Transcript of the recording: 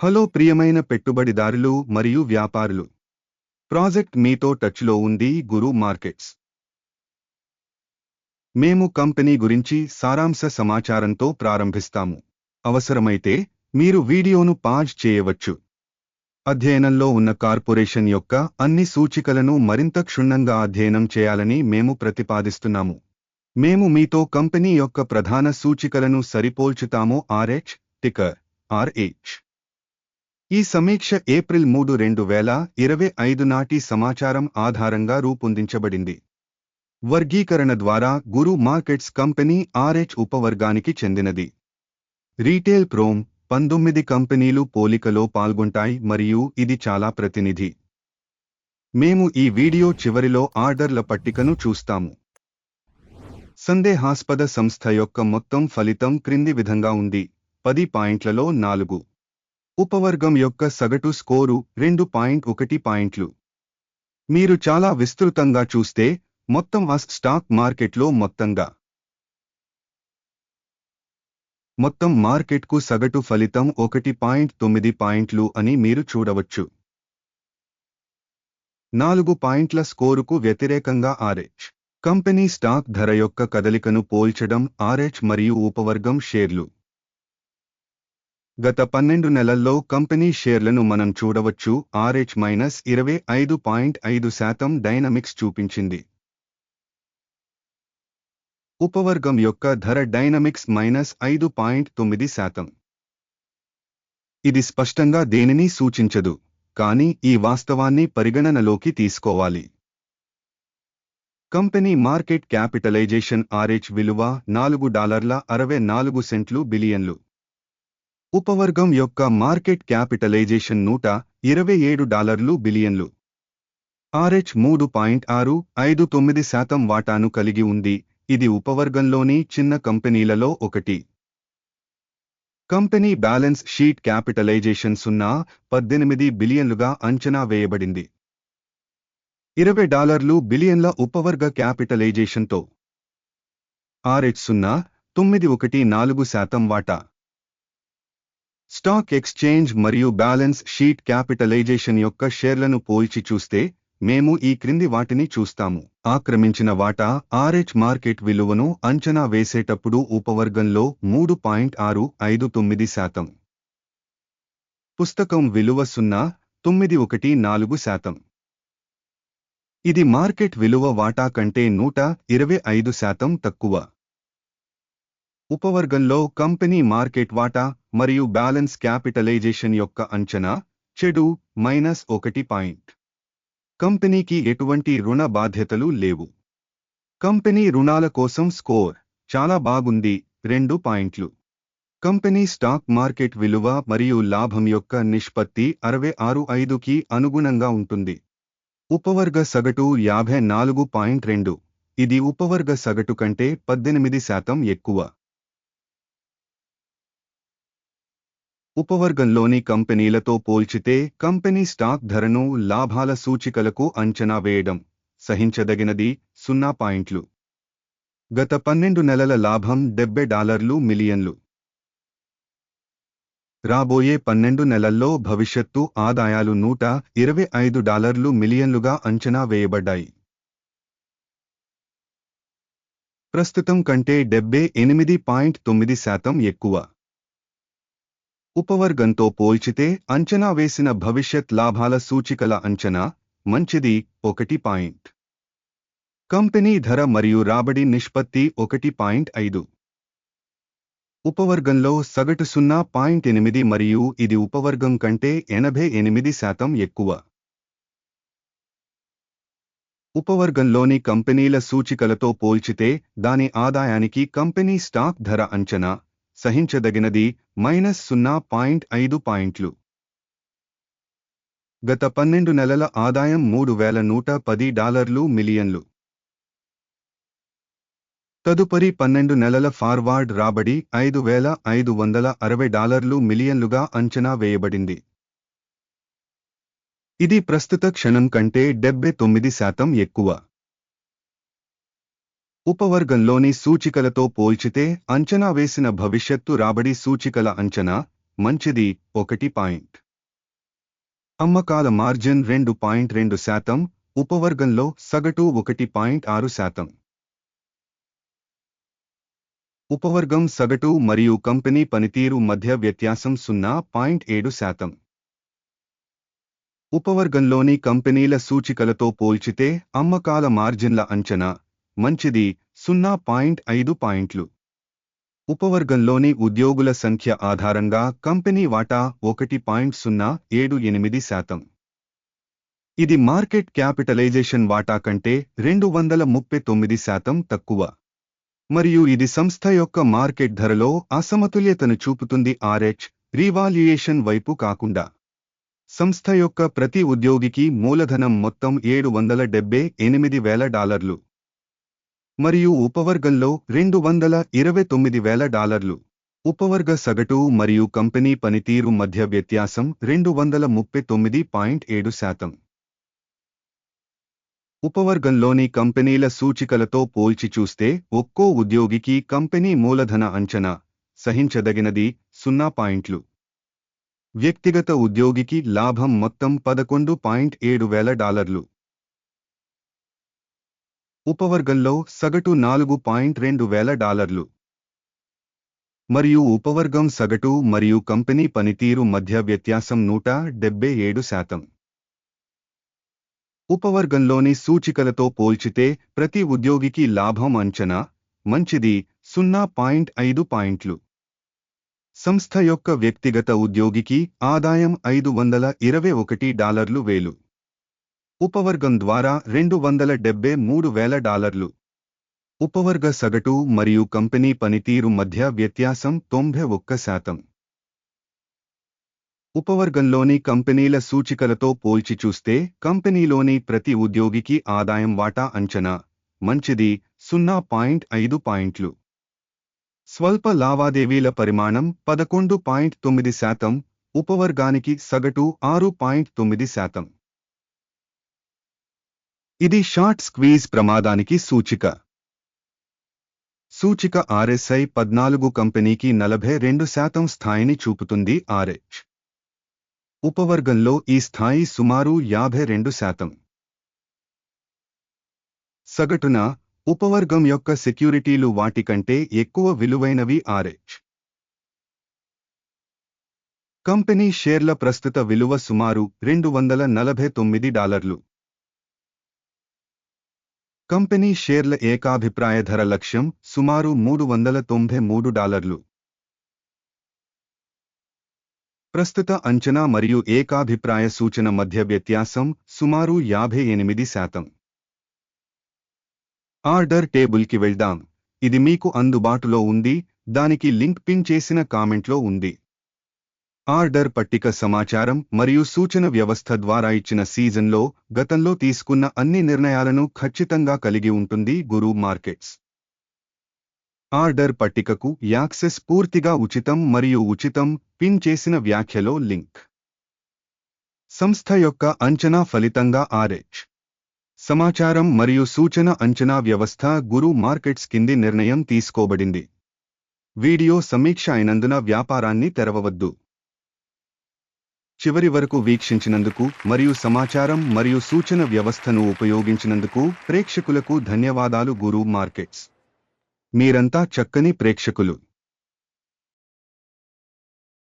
Hello ప్రియమైన పెట్టుబడిదారులు మరియు వ్యాపారులు. ప్రాజెక్ట్ మీతో టచ్లో ఉంది గురు మార్కెట్స్. మేము కంపెనీ గురించి సారాంశ సమాచారంతో ప్రారంభిస్తాము. అవసరమైతే మీరు వీడియోను పాజ్ చేయవచ్చు. అధ్యయనంలో ఉన్న కార్పొరేషన్ యొక్క అన్ని సూచికలను మరింత క్షుణ్ణంగా అధ్యయనం చేయాలని మేము ప్రతిపాదిస్తున్నాము. మేము మీతో కంపెనీ యొక్క ప్రధాన సూచికలను సరిపోల్చుతాము. ఆర్హెచ్ టికర్ ఆర్హెచ్ ఈ సమీక్ష ఏప్రిల్ మూడు రెండు వేల ఇరవై ఐదు నాటి సమాచారం ఆధారంగా రూపొందించబడింది. వర్గీకరణ ద్వారా గురు మార్కెట్స్ కంపెనీ ఆర్హెచ్ ఉపవర్గానికి చెందినది. రీటైల్ ప్రోమ్ పంతొమ్మిది కంపెనీలు పోలికలో పాల్గొంటాయి మరియు ఇది చాలా ప్రతినిధి. మేము ఈ వీడియో చివరిలో ఆర్డర్ల పట్టికను చూస్తాము. సందేహాస్పద సంస్థ యొక్క మొత్తం ఫలితం క్రింది విధంగా ఉంది. పది పాయింట్లలో నాలుగు. ఉపవర్గం యొక్క సగటు స్కోరు రెండు పాయింట్ ఒకటి పాయింట్లు. మీరు చాలా విస్తృతంగా చూస్తే మొత్తం ఆ స్టాక్ మార్కెట్లో మొత్తంగా. మొత్తం మార్కెట్కు సగటు ఫలితం ఒకటి పాయింట్ తొమ్మిది పాయింట్లు అని మీరు చూడవచ్చు. నాలుగు పాయింట్ల స్కోరుకు వ్యతిరేకంగా ఆర్హెచ్ కంపెనీ స్టాక్ ధర యొక్క కదలికను పోల్చడం ఆర్హెచ్ మరియు ఉపవర్గం షేర్లు. గత పన్నెండు నెలల్లో కంపెనీ షేర్లను మనం చూడవచ్చు. ఆర్హెచ్ మైనస్ ఇరవై ఐదు పాయింట్ ఐదు శాతం డైనమిక్స్ చూపించింది. ఉపవర్గం యొక్క ధర డైనమిక్స్ మైనస్ ఐదు పాయింట్ తొమ్మిది శాతం. ఇది స్పష్టంగా దేనిని సూచించదు. కానీ ఈ వాస్తవాన్ని పరిగణనలోకి తీసుకోవాలి. కంపెనీ మార్కెట్ క్యాపిటలైజేషన్ ఆర్హెచ్ విలువ నాలుగు డాలర్ల అరవై నాలుగు సెంట్లు బిలియన్లు. ఉపవర్గం యొక్క మార్కెట్ క్యాపిటలైజేషన్ నూట ఇరవై ఏడు డాలర్లు బిలియన్లు. ఆర్హెచ్ మూడు పాయింట్ ఆరు ఐదు తొమ్మిది శాతం వాటాను కలిగి ఉంది. ఇది ఉపవర్గంలోని చిన్న కంపెనీలలో ఒకటి. కంపెనీ బ్యాలెన్స్ షీట్ క్యాపిటలైజేషన్ సున్నా పద్దెనిమిది బిలియన్లుగా అంచనా వేయబడింది. ఇరవై డాలర్లు బిలియన్ల ఉపవర్గ క్యాపిటలైజేషన్తో. ఆర్హెచ్ సున్నా తొమ్మిది ఒకటి నాలుగు శాతం వాటా. స్టాక్ ఎక్స్చేంజ్ మరియు బ్యాలెన్స్ షీట్ క్యాపిటలైజేషన్ యొక్క షేర్లను పోల్చి చూస్తే మేము ఈ క్రింది వాటిని చూస్తాము. ఆక్రమించిన వాటా ఆర్హెచ్ మార్కెట్ విలువను అంచనా వేసేటప్పుడు ఉపవర్గంలో మూడు పాయింట్ ఆరు ఐదు తొమ్మిది శాతం. పుస్తకం విలువ సున్నా తొమ్మిది ఒకటి నాలుగు శాతం. ఇది మార్కెట్ విలువ వాటా కంటే నూట ఇరవై ఐదు శాతం తక్కువ. ఉపవర్గంలో కంపెనీ మార్కెట్ వాటా మరియు బ్యాలెన్స్ క్యాపిటలైజేషన్ యొక్క అంచనా చెడు మైనస్ ఒకటి పాయింట్. కంపెనీకి ఎటువంటి రుణ బాధ్యతలు లేవు. కంపెనీ రుణాల కోసం స్కోర్ చాలా బాగుంది రెండు పాయింట్లు. కంపెనీ స్టాక్ మార్కెట్ విలువ మరియు లాభం యొక్క నిష్పత్తి అరవై ఆరు ఐదుకి అనుగుణంగా ఉంటుంది. ఉపవర్గ సగటు యాభై నాలుగు పాయింట్ రెండు. ఇది ఉపవర్గ సగటు కంటే పద్దెనిమిది శాతం ఎక్కువ. ఉపవర్గంలోని కంపెనీలతో పోల్చితే కంపెనీ స్టాక్ ధరను లాభాల సూచికలకు అంచనా వేయడం సహించదగినది సున్నా పాయింట్లు. గత పన్నెండు నెలల లాభం డెబ్బై డాలర్లు మిలియన్లు. రాబోయే పన్నెండు నెలల్లో భవిష్యత్తు ఆదాయాలు నూట ఇరవై ఐదు డాలర్లు మిలియన్లుగా అంచనా వేయబడ్డాయి. ప్రస్తుతం కంటే డెబ్బై ఎనిమిది పాయింట్ తొమ్మిది శాతం ఎక్కువ. ఉపవర్గంతో పోల్చితే అంచనా వేసిన భవిష్యత్ లాభాల సూచికల అంచనా మంచిది ఒకటి పాయింట్. కంపెనీ ధర మరియు రాబడి నిష్పత్తి ఒకటి పాయింట్ ఐదు. ఉపవర్గంలో సగటు సున్నా పాయింట్ ఎనిమిది మరియు ఇది ఉపవర్గం కంటే ఎనభై ఎనిమిది శాతం ఎక్కువ. ఉపవర్గంలోని కంపెనీల సూచికలతో పోల్చితే దాని ఆదాయానికి కంపెనీ స్టాక్ ధర అంచనా సహించదగినది మైనస్ సున్నా పాయింట్ ఐదు పాయింట్లు. గత పన్నెండు నెలల ఆదాయం మూడు వేల నూట పది డాలర్లు మిలియన్లు. తదుపరి పన్నెండు నెలల ఫార్వార్డ్ రాబడి ఐదు వేల ఐదు వందల అరవై డాలర్లు మిలియన్లుగా అంచనా వేయబడింది. ఇది ప్రస్తుత క్షణం కంటే డెబ్బై తొమ్మిది శాతం ఎక్కువ. ఉపవర్గంలోని సూచికలతో పోల్చితే అంచనా వేసిన భవిష్యత్తు రాబడి సూచికల అంచనా మంచిది ఒకటి పాయింట్. అమ్మకాల మార్జిన్ రెండు పాయింట్ రెండు శాతం ఉపవర్గంలో సగటు ఒకటి పాయింట్ ఆరు శాతం. ఉపవర్గం సగటు మరియు కంపెనీ పనితీరు మధ్య వ్యత్యాసం సున్నా పాయింట్ ఏడు శాతం. ఉపవర్గంలోని కంపెనీల సూచికలతో పోల్చితే అమ్మకాల మార్జిన్ల అంచనా మంచిది. సున్నా పాయింట్ ఐదు పాయింట్లు. ఉపవర్గంలోని ఉద్యోగుల సంఖ్య ఆధారంగా కంపెనీ వాటా ఒకటి పాయింట్ సున్నా ఏడు ఎనిమిది శాతం. ఇది మార్కెట్ క్యాపిటలైజేషన్ వాటా కంటే రెండు వందల ముప్పై తొమ్మిది శాతం తక్కువ. మరియు ఇది సంస్థ యొక్క మార్కెట్ ధరలో అసమతుల్యతను చూపుతుంది ఆర్హెచ్ రీవాల్యుయేషన్ వైపు కాకుండా. సంస్థ యొక్క ప్రతి ఉద్యోగికి మూలధనం మొత్తం ఏడు వందల డెబ్బై ఎనిమిది వేల డాలర్లు. మరియు ఉపవర్గంలో రెండు వందల ఇరవై తొమ్మిది వేల డాలర్లు. ఉపవర్గ సగటు మరియు కంపెనీ పనితీరు మధ్య వ్యత్యాసం రెండు వందల ముప్పై తొమ్మిది పాయింట్ ఏడు శాతం. ఉపవర్గంలోని కంపెనీల సూచికలతో పోల్చి చూస్తే ఒక్కో ఉద్యోగికి కంపెనీ మూలధన అంచనా సహించదగినది సున్నా పాయింట్లు. వ్యక్తిగత ఉద్యోగికి లాభం మొత్తం పదకొండు పాయింట్ ఏడు వేల డాలర్లు. ఉపవర్గంలో సగటు నాలుగు పాయింట్ రెండు వేల డాలర్లు. మరియు ఉపవర్గం సగటు మరియు కంపెనీ పనితీరు మధ్య వ్యత్యాసం నూట డెబ్బై ఏడు శాతం. ఉపవర్గంలోని సూచికలతో పోల్చితే ప్రతి ఉద్యోగికి లాభం అంచనా మంచిది సున్నా పాయింట్ ఐదు పాయింట్లు. సంస్థ యొక్క వ్యక్తిగత ఉద్యోగికి ఆదాయం ఐదు వందల ఇరవై ఒకటి డాలర్లు వేలు. ఉపవర్గం ద్వారా రెండు వందల డెబ్బై మూడు వేల డాలర్లు. ఉపవర్గ సగటు మరియు కంపెనీ పనితీరు మధ్య వ్యత్యాసం తొంభై ఒక్క శాతం. ఉపవర్గంలోని కంపెనీల సూచికలతో పోల్చి చూస్తే కంపెనీలోని ప్రతి ఉద్యోగికి ఆదాయం వాటా అంచనా మంచిది సున్నా పాయింట్ ఐదు పాయింట్లు. స్వల్ప లావాదేవీల పరిమాణం పదకొండు పాయింట్ తొమ్మిది శాతం ఉపవర్గానికి సగటు ఆరు పాయింట్ తొమ్మిది శాతం. ఇది షార్ట్ స్క్వీజ్ ప్రమాదానికి సూచిక. సూచిక ఆర్ఎస్ఐ పద్నాలుగు కంపెనీకి నలభై రెండు శాతం స్థాయిని చూపుతుంది ఆర్హెచ్. ఉపవర్గంలో ఈ స్థాయి సుమారు యాభై రెండు శాతం. సగటున ఉపవర్గం యొక్క సెక్యూరిటీలు వాటి కంటే ఎక్కువ విలువైనవి ఆర్హెచ్. కంపెనీ షేర్ల ప్రస్తుత విలువ సుమారు రెండు వందల నలభై తొమ్మిది డాలర్లు. కంపెనీ షేర్ల ఏకాభిప్రాయ ధర లక్ష్యం సుమారు మూడు వందల తొంభై మూడు డాలర్లు. ప్రస్తుత అంచనా మరియు ఏకాభిప్రాయ సూచన మధ్య వ్యత్యాసం సుమారు యాభై ఎనిమిది శాతం. ఆర్డర్ టేబుల్కి వెళ్దాం. ఇది మీకు అందుబాటులో ఉంది. దానికి లింక్ పిన్ చేసిన కామెంట్లో ఉంది. ఆర్డర్ పట్టిక సమాచారం మరియు సూచన వ్యవస్థ ద్వారా ఇచ్చిన సీజన్లో గతంలో తీసుకున్న అన్ని నిర్ణయాలను ఖచ్చితంగా కలిగి ఉంటుంది గురు మార్కెట్స్. ఆర్డర్ పట్టికకు యాక్సెస్ పూర్తిగా ఉచితం మరియు ఉచితం పిన్ చేసిన వ్యాఖ్యలో లింక్. సంస్థ యొక్క అంచనా ఫలితంగా ఆర్హెచ్. సమాచారం మరియు సూచన అంచనా వ్యవస్థ గురు మార్కెట్స్ కింది నిర్ణయం తీసుకోబడింది. వీడియో సమీక్ష అయినందున వ్యాపారాన్ని తెరవవద్దు. చివరి వరకు వీక్షించినందుకు మరియు సమాచారం మరియు సూచన వ్యవస్థను ఉపయోగించినందుకు ప్రేక్షకులకు ధన్యవాదాలు గురు మార్కెట్స్. మీరంతా చక్కని ప్రేక్షకులు.